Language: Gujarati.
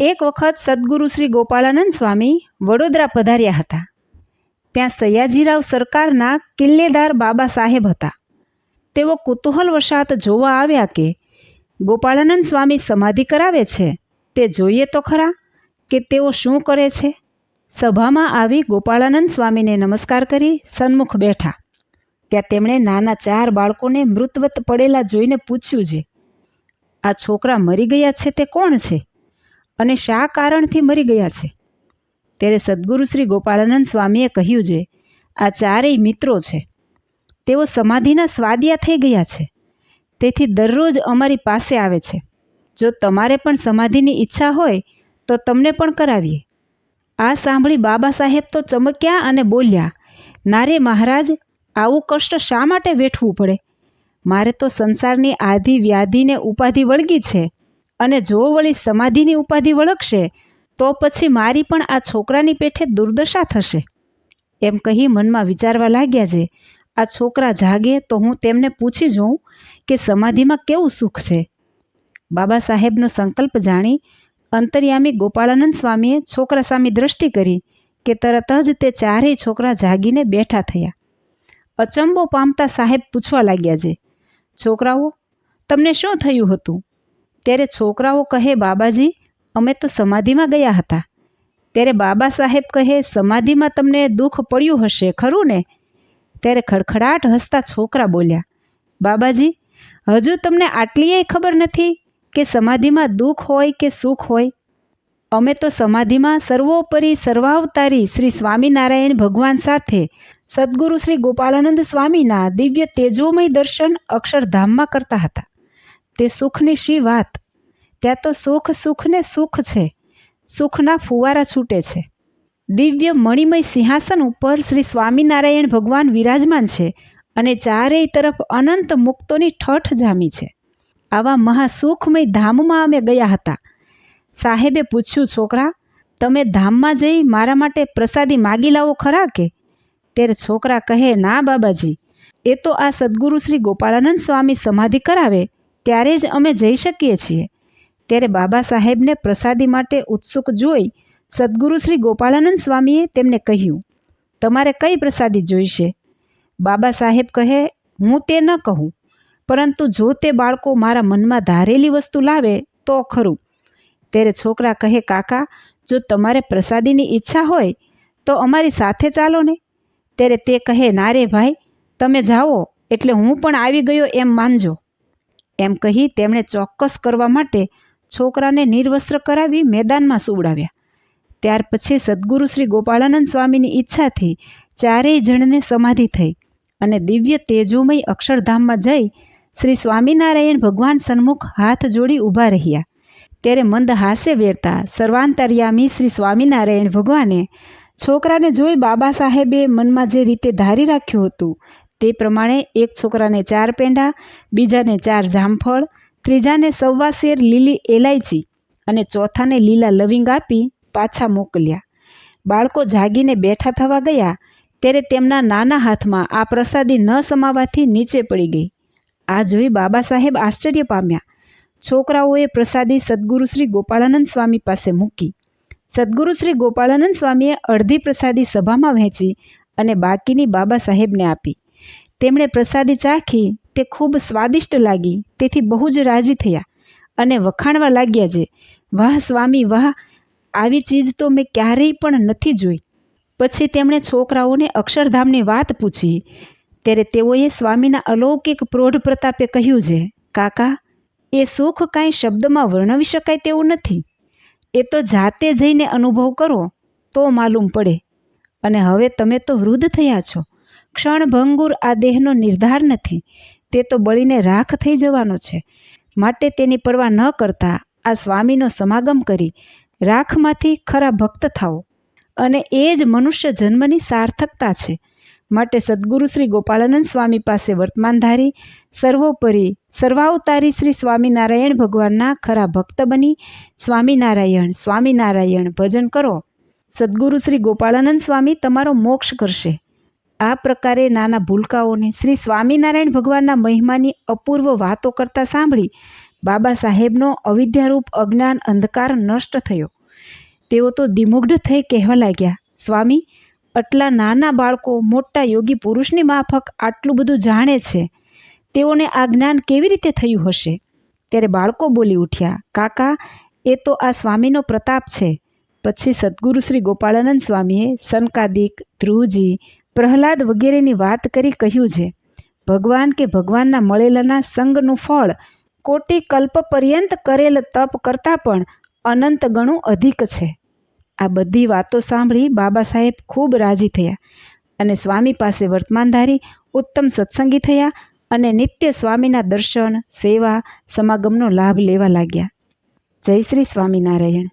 એક વખત સદગુરુ શ્રી ગોપાળાનંદ સ્વામી વડોદરા પધાર્યા હતા. ત્યાં સયાજીરાવ સરકારના કિલ્લેદાર બાબા સાહેબ હતા. તેઓ કુતૂહલવશાત જોવા આવ્યા કે ગોપાળાનંદ સ્વામી સમાધિ કરાવે છે તે જોઈએ તો ખરા કે તેઓ શું કરે છે? સભામાં આવી ગોપાળાનંદ સ્વામીને નમસ્કાર કરી સન્મુખ બેઠા. ત્યાં તેમણે નાના ચાર બાળકોને મૃતવત પડેલા જોઈને પૂછ્યું છે, આ છોકરા મરી ગયા છે તે કોણ છે? અને શા કારણથી મરી ગયા છે? ત્યારે સદગુરુ શ્રી ગોપાળાનંદ સ્વામીએ કહ્યું છે, આ ચારેય મિત્રો છે. તેઓ સમાધિના સ્વાદિયા થઈ ગયા છે. તેથી દરરોજ અમારી પાસે આવે છે. જો તમારે પણ સમાધિની ઈચ્છા હોય, તો તમને પણ કરાવીએ. આ સાંભળી બાબા સાહેબ તો ચમક્યા અને બોલ્યા, નારે મહારાજ, આવું કષ્ટ શા માટે વેઠવું પડે? મારે તો સંસારની આધિ વ્યાધિને ઉપાધિ વળગી છે. અને જો વળી સમાધિની ઉપાધિ વળગશે, તો પછી મારી પણ આ છોકરાની પેઠે દુર્દશા થશે. એમ કહી મનમાં વિચારવા લાગ્યા છે, આ છોકરા જાગે તો હું તેમને પૂછી જોઉં કે સમાધિમાં કેવું સુખ છે. બાબા સાહેબનો સંકલ્પ જાણી અંતર્યામી ગોપાળાનંદ સ્વામીએ છોકરા સામે દ્રષ્ટિ કરી કે તરત જ તે ચારેય છોકરા જાગીને બેઠા થયા. અચંબો પામતા સાહેબ પૂછવા લાગ્યા છે, છોકરાઓ, તમને શું થયું હતું? ત્યારે છોકરાઓ કહે, બાબાજી, અમે તો સમાધિમાં ગયા હતા. ત્યારે બાબા સાહેબ કહે, સમાધિમાં તમને દુઃખ પડ્યું હશે, ખરું ને? ત્યારે ખડખડાટ હસતા છોકરા બોલ્યા, બાબાજી, હજુ તમને આટલીય ખબર નથી કે સમાધિમાં દુઃખ હોય કે સુખ હોય? અમે તો સમાધિમાં સર્વોપરી સર્વાવતારી શ્રી સ્વામિનારાયણ ભગવાન સાથે સદગુરુ શ્રી ગોપાળાનંદ સ્વામીના દિવ્ય તેજોમય દર્શન અક્ષરધામમાં કરતા હતા. તે સુખની શી વાત. ત્યાં તો સુખ સુખને સુખ છે. સુખના ફુવારા છૂટે છે. દિવ્ય મણિમય સિંહાસન ઉપર શ્રી સ્વામિનારાયણ ભગવાન વિરાજમાન છે અને ચારેય તરફ અનંત મુક્તોની ઠઠ જામી છે. આવા મહાસુખમય ધામમાં અમે ગયા હતા. સાહેબે પૂછ્યું, છોકરા, તમે ધામમાં જઈ મારા માટે પ્રસાદી માગી લાવો ખરા કે? ત્યારે છોકરા કહે, ના બાબાજી, એ તો આ સદગુરુ શ્રી ગોપાળાનંદ સ્વામી સમાધિ કરાવે. ત્યારે જ અમે જઈ શકીએ છીએ. ત્યારે બાબા સાહેબને પ્રસાદી માટે ઉત્સુક જોઈ સદગુરુ શ્રી ગોપાળાનંદ સ્વામીએ તેમને કહ્યું, તમારે કઈ પ્રસાદી જોઈશે? બાબા સાહેબ કહે, હું તે ન કહું, પરંતુ જો તે બાળકો મારા મનમાં ધારેલી વસ્તુ લાવે તો ખરું. ત્યારે છોકરા કહે, કાકા, જો તમારે પ્રસાદીની ઈચ્છા હોય તો અમારી સાથે ચાલો ને. ત્યારે તે કહે, ના રે ભાઈ, તમે જાઓ, એટલે હું પણ આવી ગયો એમ માનજો. એમ કહી તેમણે ચોક્કસ કરવા માટે છોકરાને નિર્વસ્ત્ર કરાવી મેદાનમાં સુવડાવ્યા. ત્યાર પછી સદગુરુ શ્રી ગોપાળાનંદ સ્વામીની ઈચ્છાથી ચારેય જણને સમાધિ થઈ અને દિવ્ય તેજોમય અક્ષરધામમાં જઈ શ્રી સ્વામિનારાયણ ભગવાન સન્મુખ હાથ જોડી ઊભા રહ્યા. ત્યારે મંદ હાસ્ય વેરતા સર્વાંતર્યામી શ્રી સ્વામિનારાયણ ભગવાને છોકરાને જોઈ બાબા સાહેબે મનમાં જે રીતે ધારી રાખ્યું હતું તે પ્રમાણે એક છોકરાને ચાર પેંડા, બીજાને ચાર જામફળ, ત્રીજાને સવા શેર લીલી એલાયચી અને ચોથાને લીલા લવિંગ આપી પાછા મોકલ્યા. બાળકો જાગીને બેઠા થવા ગયા ત્યારે તેમના નાના હાથમાં આ પ્રસાદી ન સમાવાથી નીચે પડી ગઈ. આ જોઈ બાબા સાહેબ આશ્ચર્ય પામ્યા. છોકરાઓએ પ્રસાદી સદગુરુ શ્રી ગોપાળાનંદ સ્વામી પાસે મૂકી. સદગુરુ શ્રી ગોપાળાનંદ સ્વામીએ અડધી પ્રસાદી સભામાં વહેંચી અને બાકીની બાબા સાહેબને આપી. તેમણે પ્રસાદી ચાખી તે ખૂબ સ્વાદિષ્ટ લાગી, તેથી બહુ જ રાજી થયા અને વખાણવા લાગ્યા છે વાહ સ્વામી, વાહ, આવી ચીજ તો મેં ક્યારેય પણ નથી જોઈ. પછી તેમણે છોકરાઓને અક્ષરધામની વાત પૂછી, ત્યારે તેઓએ સ્વામીના અલૌકિક પ્રૌઢ પ્રતાપે કહ્યું છે કાકા, એ સુખ કાંઈ શબ્દમાં વર્ણવી શકાય તેવું નથી. એ તો જાતે જઈને અનુભવ કરો તો માલુમ પડે. અને હવે તમે તો વૃદ્ધ થયા છો. ક્ષણભંગુર આ દેહનો નિર્ધાર નથી, તે તો બળીને રાખ થઈ જવાનો છે. માટે તેની પરવા ન કરતા આ સ્વામીનો સમાગમ કરી રાખમાંથી ખરા ભક્ત થાઓ. અને એ જ મનુષ્ય જન્મની સાર્થકતા છે. માટે સદગુરુ શ્રી ગોપાળાનંદ સ્વામી પાસે વર્તમાનધારી સર્વોપરી, સર્વાવતારી શ્રી સ્વામિનારાયણ ભગવાનના ખરા ભક્ત બની સ્વામિનારાયણ સ્વામિનારાયણ ભજન કરો. સદગુરુ શ્રી ગોપાળાનંદ સ્વામી તમારો મોક્ષ કરશે. આ પ્રકારે નાના ભૂલકાઓને શ્રી સ્વામિનારાયણ ભગવાનના મહિમાની અપૂર્વ વાતો કરતાં સાંભળી બાબા સાહેબનો અવિદ્યારૂપ અજ્ઞાન અંધકાર નષ્ટ થયો. તેઓ તો દિમુગ્ધ થઈ કહેવા લાગ્યા, સ્વામી, આટલા નાના બાળકો મોટા યોગી પુરુષની માફક આટલું બધું જાણે છે. તેઓને આ જ્ઞાન કેવી રીતે થયું હશે? ત્યારે બાળકો બોલી ઉઠ્યા, કાકા, એ તો આ સ્વામીનો પ્રતાપ છે. પછી સદગુરુ શ્રી ગોપાળાનંદ સ્વામીએ સનકાદિક ધ્રુવજી પ્રહલાદ વગેરેની વાત કરી કહ્યું છે, ભગવાન કે ભગવાનના મળેલાના સંગનું ફળ કોટી કલ્પ પર્યંત કરેલ તપ કરતાં પણ અનંત ગણું અધિક છે. આ બધી વાતો સાંભળી બાબા સાહેબ ખૂબ રાજી થયા અને સ્વામી પાસે વર્તમાનધારી ઉત્તમ સત્સંગી થયા અને નિત્ય સ્વામીના દર્શન, સેવા, સમાગમનો લાભ લેવા લાગ્યા. જય શ્રી સ્વામિનારાયણ.